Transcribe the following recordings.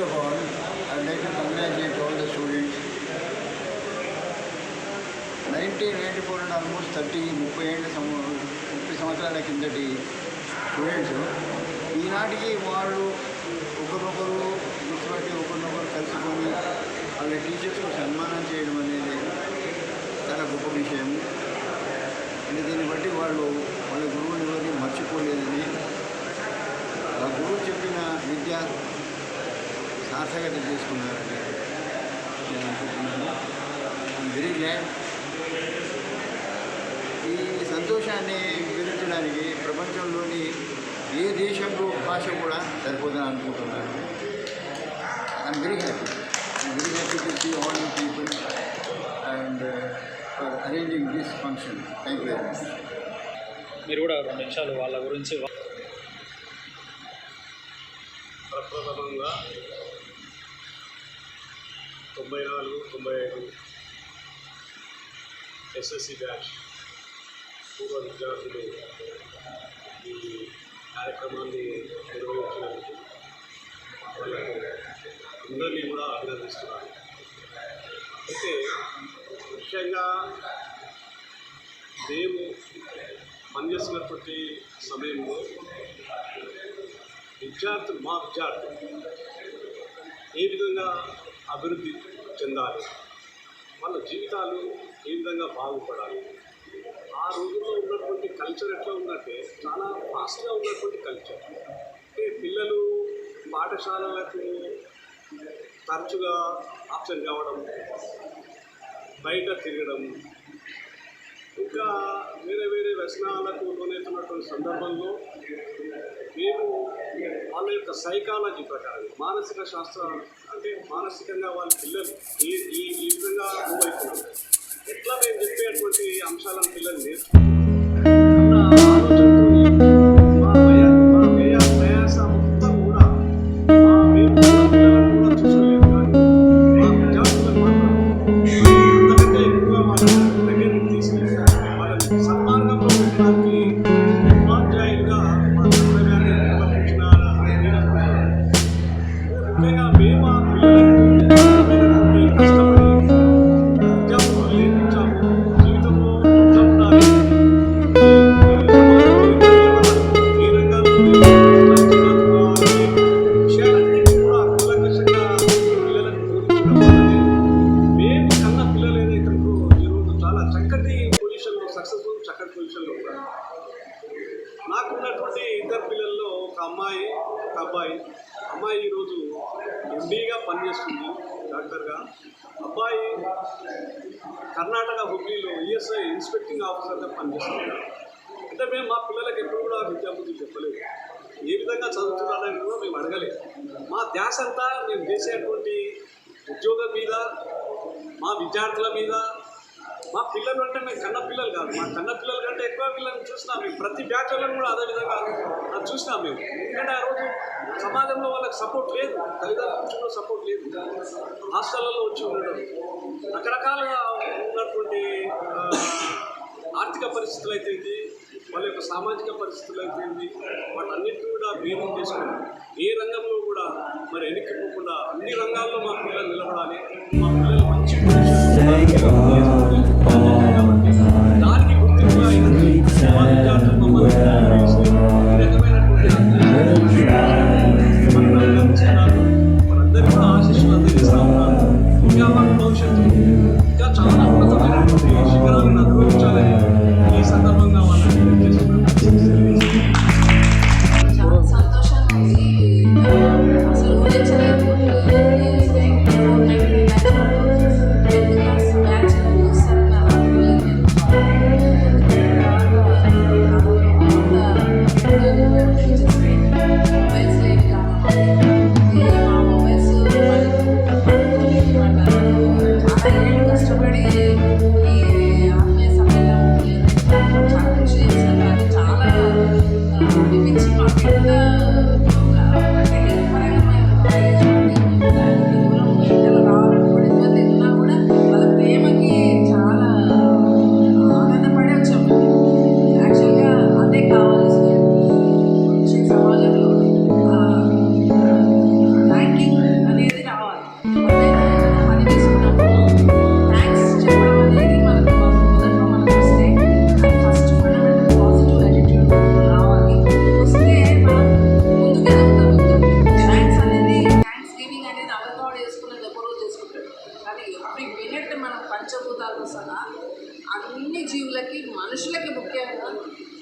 First of all, I'd like to congratulate all the students. 1984 and almost 30, ముప్పై ఏళ్ళ సంవ- ముప్పై సంవత్సరాల కిందటి స్టూడెంట్స్ ఈనాటికి వాళ్ళు ఒకరినొకరు గుర్తుపట్టి ఒకరినొకరు కలుసుకొని వాళ్ళ టీచర్స్ కోసం చేయడం అనేది చాలా గొప్ప విషయం అంటే దీన్ని బట్టి వాళ్ళు వాళ్ళ గురువుని ఎవరిని మర్చిపోలేదని ఆ గురువు చెప్పిన విద్య సార్థకత చేసుకున్నారని నేను అనుకుంటున్నాను వెరీ గ్లాడ్ ఈ సంతోషాన్ని వివరించడానికి ప్రపంచంలోని ఏ దేశంలో భాష కూడా సరిపోదని అనుకుంటున్నాను. I'm very happy I'm very happy to see all you people and for arranging this function thank you very much మీరు కూడా రెండు నిమిషాలు వాళ్ళ గురించి ప్రప్రథమంగా తొంభై నాలుగు తొంభై ఐదు. ఎస్ఎస్సి బ్యాచ్ పూర్వ విద్యార్థులు ఈ కార్యక్రమాన్ని నిర్వహించినందుకు వాళ్ళకు అందరినీ కూడా అభినందిస్తున్నాను అయితే ముఖ్యంగా మేము పనిచేస్తున్నటువంటి సమయంలో విద్యార్థులు మా విద్యార్థులు ఏ విధంగా అభివృద్ధి చెందాలి. వాళ్ళ జీవితాలు ఏ విధంగా బాగుపడాలి? కల్చర్ ఎట్లా ఉందంటే చాలా ఫాస్ట్గా ఉన్నటువంటి కల్చర్ అంటే పిల్లలు పాఠశాలలకు తరచుగా ఆప్షన్ కావడం బయట తిరగడం ఇంకా వేరే వేరే వ్యసనాలకు లోనవుతున్నటువంటి సందర్భంలో మేము వాళ్ళ యొక్క సైకాలజీ ప్రకారం మానసిక శాస్త్రం అంటే మానసికంగా వాళ్ళ పిల్లలు ఈ ఈ విధంగా మూవ్ అవుతున్నారు ఎట్లా మేము చెప్పేటువంటి అంశాలను పిల్లలు నేర్చుకుంటున్నాం ఉన్నటువంటి ఇద్దరు పిల్లల్లో ఒక అమ్మాయి ఒక అబ్బాయి. అమ్మాయి ఈరోజు ఎంబీగా పనిచేస్తుంది డాక్టర్గా. అబ్బాయి కర్ణాటక హుబ్లీలో ఈఎస్ఐ ఇన్స్పెక్టింగ్ ఆఫీసర్గా పనిచేస్తుంది. అంటే మేము మా పిల్లలకి ఎప్పుడు కూడా విద్యాబుద్ధి చెప్పలేదు. ఏ విధంగా చదువుతున్నారని కూడా మేము అడగలేదు. మా ధ్యాస అంతా మేము చేసేటువంటి ఉద్యోగం మీద మా విద్యార్థుల మీద మా పిల్లలు అంటే మేము కన్న పిల్లలు కాదు. మా కన్న పిల్లల కంటే ఎక్కువ పిల్లల్ని చూసినాం మేము. ప్రతి బ్యాచ్ వాళ్ళని కూడా అదే విధంగా అది చూసినాం మేము. ఎందుకంటే ఆ రోజు సమాజంలో వాళ్ళకి సపోర్ట్ లేదు. తల్లిదండ్రుల సపోర్ట్ లేదు. హాస్టల్లో వచ్చి ఉండడం. రకరకాలుగా ఉన్నటువంటి ఆర్థిక పరిస్థితులు అయితే ఇది వాళ్ళ యొక్క సామాజిక పరిస్థితులు అయితే ఏంటి వాటన్నిటిని కూడా భేదం చేసుకుని ఏ రంగంలో కూడా మరి వెనక్కిపోకుండా అన్ని రంగాల్లో మా పిల్లలు నిలబడాలి. మా పిల్లలు మంచి పంచభూతాలతో సహా అన్ని జీవులకి మనుషులకి ముఖ్యంగా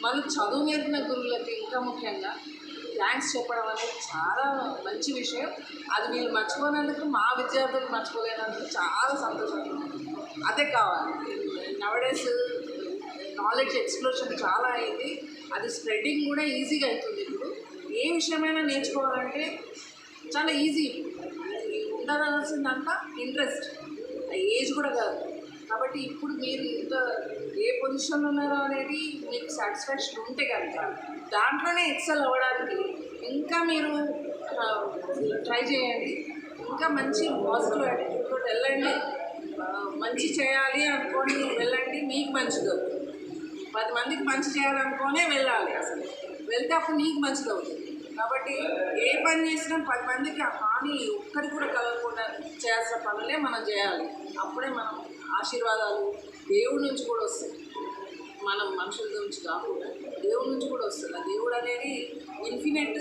మన చదువు నేర్పిన గురువులకి ఇంకా ముఖ్యంగా థ్యాంక్స్ చెప్పడం అనేది చాలా మంచి విషయం. అది వీళ్ళు మర్చిపోయినందుకు మా విద్యార్థులు మర్చిపోలేనందుకు చాలా సంతోషంగా అదే కావాలి. నవడేస్ నాలెడ్జ్ ఎక్స్ప్లోషన్ చాలా అయింది. అది స్ప్రెడ్డింగ్ కూడా ఈజీగా అవుతుంది ఇప్పుడు. ఏ విషయమైనా నేర్చుకోవాలంటే చాలా ఈజీ ఉండాల్సిందంతా ఇంట్రెస్ట్ ఏజ్ కూడా కాదు. కాబట్టి ఇప్పుడు మీరు ఇంత ఏ పొజిషన్లో ఉన్నారో అనేది మీకు సాటిస్ఫాక్షన్ ఉంటే కనుక దాంట్లోనే ఎక్సెల్ అవ్వడానికి ఇంకా మీరు ట్రై చేయండి. ఇంకా మంచి పాజిటివ్ యాటిట్యూడ్తో వెళ్ళండి. మంచి చేయాలి అనుకోని వెళ్ళండి మీకు మంచిది అవుతుంది. పది మందికి మంచి చేయాలనుకోనే వెళ్ళాలి అసలు. వెళ్తే అప్పుడు నీకు మంచిది అవుతుంది. కాబట్టి ఏ పని చేసినా పది మందికి ఆ హాని ఒక్కరికి కూడా కలగకుండా చేయాల్సిన పనులే మనం చేయాలి. అప్పుడే మనం ఆశీర్వాదాలు దేవుడి నుంచి కూడా వస్తాయి. మనం మనుషుల నుంచి కాకుండా దేవుడి నుంచి కూడా వస్తుంది ఆ దేవుడు అనేది ఇన్ఫినిట్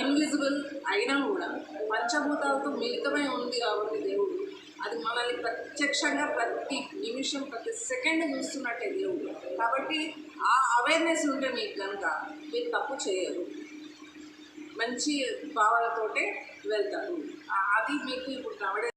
ఇన్విజిబుల్ అయినా కూడా పంచభూతాలతో మిళితమై ఉంది కాబట్టి దేవుడు. అది మనల్ని ప్రత్యక్షంగా ప్రతి నిమిషం ప్రతి సెకండ్ చూస్తున్నట్టే దేవుడు. కాబట్టి ఆ అవేర్నెస్ ఉంటే మీకు కనుక మీరు తప్పు చేయరు. మంచి భావాలతోటే వెళ్తారు. అది మీకు ఇప్పుడు నవడే